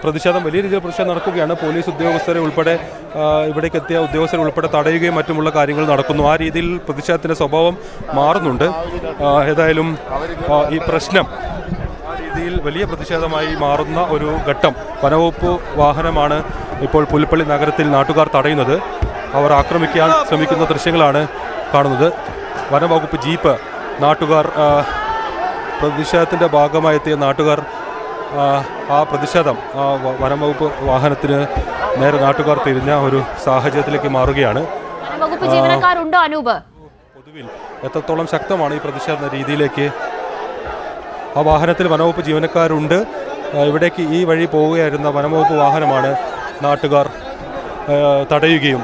പ്രതിഷേധം വലിയ രീതിയിൽ പ്രതിഷേധം നടക്കുകയാണ്. പോലീസ് ഉദ്യോഗസ്ഥരെ ഉൾപ്പെടെ ഇവിടേക്ക് എത്തിയ ഉദ്യോഗസ്ഥരെ ഉൾപ്പെടെ തടയുകയും മറ്റുമുള്ള കാര്യങ്ങൾ നടക്കുന്നു. ആ രീതിയിൽ പ്രതിഷേധത്തിന്റെ സ്വഭാവം മാറുന്നുണ്ട്. ഏതായാലും ഈ പ്രശ്നം ആ രീതിയിൽ വലിയ പ്രതിഷേധമായി മാറുന്ന ഒരു ഘട്ടം. വനവകുപ്പ് വാഹനമാണ് ഇപ്പോൾ പുൽപ്പള്ളി നഗരത്തിൽ നാട്ടുകാർ തടയുന്നത്. അവർ ആക്രമിക്കാൻ ശ്രമിക്കുന്ന ദൃശ്യങ്ങളാണ് കാണുന്നത്. വനവകുപ്പ് ജീപ്പ് നാട്ടുകാർ പ്രതിഷേധത്തിന്റെ ഭാഗമായി എത്തിയ നാട്ടുകാർ ആ, പ്രതിഷേധം ആ വനംവകുപ്പ് വാഹനത്തിന് നേരെ നാട്ടുകാർ തിരിഞ്ഞ ഒരു സാഹചര്യത്തിലേക്ക് മാറുകയാണ്. ജീവനക്കാരുണ്ടോ അനൂപ്? പൊതുവിൽ എത്രത്തോളം ശക്തമാണ് ഈ പ്രതിഷേധ രീതിയിലേക്ക്? ആ വാഹനത്തിൽ വനവകുപ്പ് ജീവനക്കാരുണ്ട്. ഇവിടേക്ക് ഈ വഴി പോവുകയായിരുന്ന വനംവകുപ്പ് വാഹനമാണ് നാട്ടുകാർ തടയുകയും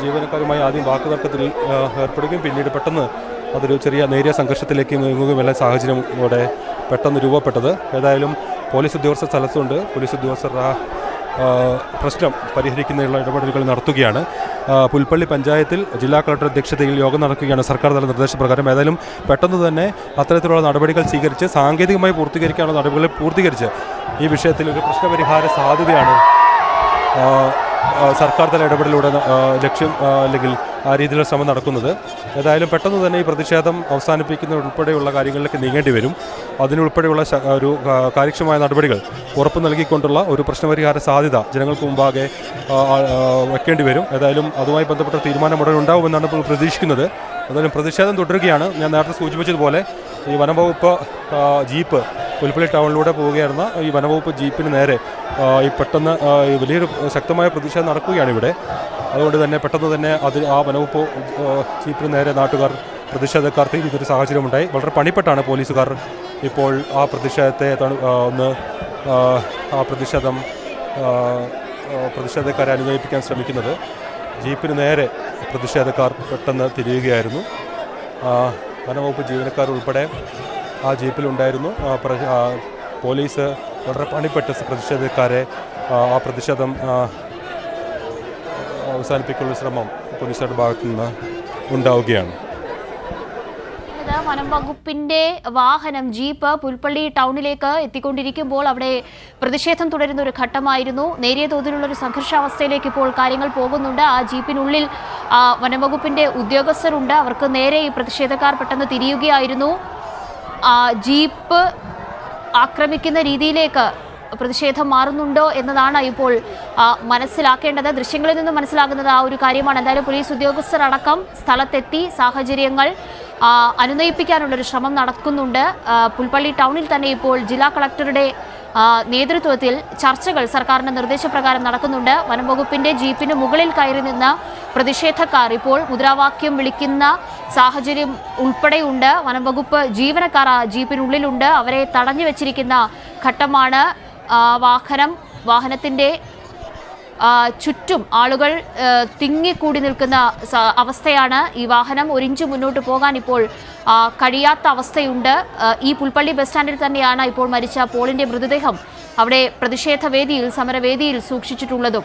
ജീവനക്കാരുമായി ആദ്യം വാക്കുതർക്കത്തിൽ ഏർപ്പെടുകയും പിന്നീട് പെട്ടെന്ന് അതൊരു ചെറിയ നേരിയ സംഘർഷത്തിലേക്ക് നീങ്ങുകയുമല്ല സാഹചര്യം ഇവിടെ പെട്ടെന്ന് രൂപപ്പെട്ടത്. ഏതായാലും പോലീസ് ഉദ്യോഗസ്ഥ സ്ഥലത്തുണ്ട്. പോലീസ് ഉദ്യോഗസ്ഥർ ആ പ്രശ്നം പരിഹരിക്കുന്നതിനുള്ള ഇടപെടലുകൾ നടത്തുകയാണ്. പുൽപ്പള്ളി പഞ്ചായത്തിൽ ജില്ലാ കളക്ടർ അധ്യക്ഷതയിൽ യോഗം നടക്കുകയാണ് സർക്കാർ തല നിർദ്ദേശപ്രകാരം. ഏതായാലും പെട്ടെന്ന് തന്നെ അത്തരത്തിലുള്ള നടപടികൾ സ്വീകരിച്ച് സാങ്കേതികമായി പൂർത്തീകരിക്കാനുള്ള നടപടികൾ പൂർത്തീകരിച്ച് ഈ വിഷയത്തിൽ ഒരു പ്രശ്നപരിഹാര സാധ്യതയാണ് സർക്കാർ തല ഇടപെടലിലൂടെ ലക്ഷ്യം അല്ലെങ്കിൽ ആ രീതിയിലുള്ള ശ്രമം നടക്കുന്നത്. ഏതായാലും പെട്ടെന്ന് തന്നെ ഈ പ്രതിഷേധം അവസാനിപ്പിക്കുന്ന ഉൾപ്പെടെയുള്ള കാര്യങ്ങളിലേക്ക് നീങ്ങേണ്ടി വരും. അതിനുൾപ്പെടെയുള്ള ഒരു കാര്യക്ഷമമായ നടപടികൾ ഉറപ്പ് നൽകിക്കൊണ്ടുള്ള ഒരു പ്രശ്നപരിഹാര സാധ്യത ജനങ്ങൾക്ക് മുമ്പാകെ വയ്ക്കേണ്ടി വരും. ഏതായാലും അതുമായി ബന്ധപ്പെട്ട തീരുമാനം ഉടൻ ഉണ്ടാവുമെന്നാണ് ഇപ്പോൾ പ്രതീക്ഷിക്കുന്നത്. ഏതായാലും പ്രതിഷേധം തുടരുകയാണ്. ഞാൻ നേരത്തെ സൂചിപ്പിച്ചതുപോലെ ഈ വനംവകുപ്പ് ജീപ്പ് പുൽപ്പള്ളി ടൗണിലൂടെ പോവുകയായിരുന്ന ഈ വനവകുപ്പ് ജീപ്പിന് നേരെ ഈ പെട്ടെന്ന് വലിയൊരു ശക്തമായ പ്രതിഷേധം നടക്കുകയാണ് ഇവിടെ. അതുകൊണ്ട് തന്നെ പെട്ടെന്ന് തന്നെ അത് ആ വനവകുപ്പ് ജീപ്പിന് നേരെ നാട്ടുകാർ പ്രതിഷേധക്കാർ തിരിഞ്ഞൊരു സാഹചര്യമുണ്ടായി. വളരെ പണിപ്പെട്ടാണ് പോലീസുകാർ ഇപ്പോൾ ആ പ്രതിഷേധത്തെ ഒന്ന് ആ, പ്രതിഷേധം പ്രതിഷേധക്കാരെ അനുനയിപ്പിക്കാൻ ശ്രമിക്കുന്നത്. ജീപ്പിന് നേരെ പ്രതിഷേധക്കാർ പെട്ടെന്ന് തിരിയുകയായിരുന്നു. വനവകുപ്പ് ജീവനക്കാർ ഉൾപ്പെടെ ആ ജീപ്പിലുണ്ടായിരുന്നു. പോലീസ് വളരെ പണിപ്പെട്ട് പ്രതിഷേധക്കാരെ ആ, പ്രതിഷേധം അവസാനിപ്പിക്കാനുള്ള ശ്രമം പോലീസുകാരുടെ ഭാഗത്തു നിന്ന് ഉണ്ടാവുകയാണ്. വനം വകുപ്പിന്റെ വാഹനം ജീപ്പ് പുൽപ്പള്ളി ടൗണിലേക്ക് എത്തിക്കൊണ്ടിരിക്കുമ്പോൾ അവിടെ പ്രതിഷേധം തുടരുന്ന ഒരു ഘട്ടമായിരുന്നു. നേരിയ തോതിലുള്ള ഒരു സംഘർഷാവസ്ഥയിലേക്ക് ഇപ്പോൾ കാര്യങ്ങൾ പോകുന്നുണ്ട്. ആ ജീപ്പിനുള്ളിൽ വനംവകുപ്പിന്റെ വനം വകുപ്പിന്റെ ഉദ്യോഗസ്ഥരുണ്ട്. അവർക്ക് നേരെ ഈ പ്രതിഷേധക്കാർ പെട്ടെന്ന് തിരിയുകയായിരുന്നു. ജീപ്പ് ആക്രമിക്കുന്ന രീതിയിലേക്ക് പ്രതിഷേധം മാറുന്നുണ്ടോ എന്നതാണ് ഇപ്പോൾ മനസ്സിലാക്കേണ്ടത്. ദൃശ്യങ്ങളിൽ നിന്ന് മനസ്സിലാകുന്നത് ആ ഒരു കാര്യമാണ്. എന്തായാലും പോലീസ് ഉദ്യോഗസ്ഥർ അടക്കം സ്ഥലത്തെത്തി സാഹചര്യങ്ങൾ അനുനയിപ്പിക്കാനുള്ള അനുനയിപ്പിക്കാനുള്ളൊരു ശ്രമം നടക്കുന്നുണ്ട്. പുൽപ്പള്ളി ടൗണിൽ തന്നെ ഇപ്പോൾ ജില്ലാ കളക്ടറുടെ നേതൃത്വത്തിൽ ചർച്ചകൾ സർക്കാരിന്റെ നിർദ്ദേശപ്രകാരം നടക്കുന്നുണ്ട്. വനംവകുപ്പിന്റെ ജീപ്പിന് മുകളിൽ കയറി നിന്ന പ്രതിഷേധക്കാർ ഇപ്പോൾ മുദ്രാവാക്യം വിളിക്കുന്ന സാഹചര്യം ഉൾപ്പെടെയുണ്ട്. വനംവകുപ്പ് ജീവനക്കാർ ആ ജീപ്പിനുള്ളിലുണ്ട്. അവരെ തടഞ്ഞു വെച്ചിരിക്കുന്ന ഘട്ടമാണ് വാഹനം. വാഹനത്തിന്റെ ചുറ്റും ആളുകൾ തിങ്ങിക്കൂടി നിൽക്കുന്ന അവസ്ഥയാണ് ഈ വാഹനം. ഒരിഞ്ച് മുന്നോട്ട് പോകാൻ ഇപ്പോൾ കഴിയാത്ത അവസ്ഥയുണ്ട്. ഈ പുൽപ്പള്ളി ബസ് സ്റ്റാൻഡിൽ തന്നെയാണ് ഇപ്പോൾ മരിച്ച പോളിന്റെ മൃതദേഹം അവിടെ പ്രതിഷേധ വേദിയിൽ സമരവേദിയിൽ സൂക്ഷിച്ചിട്ടുള്ളതും.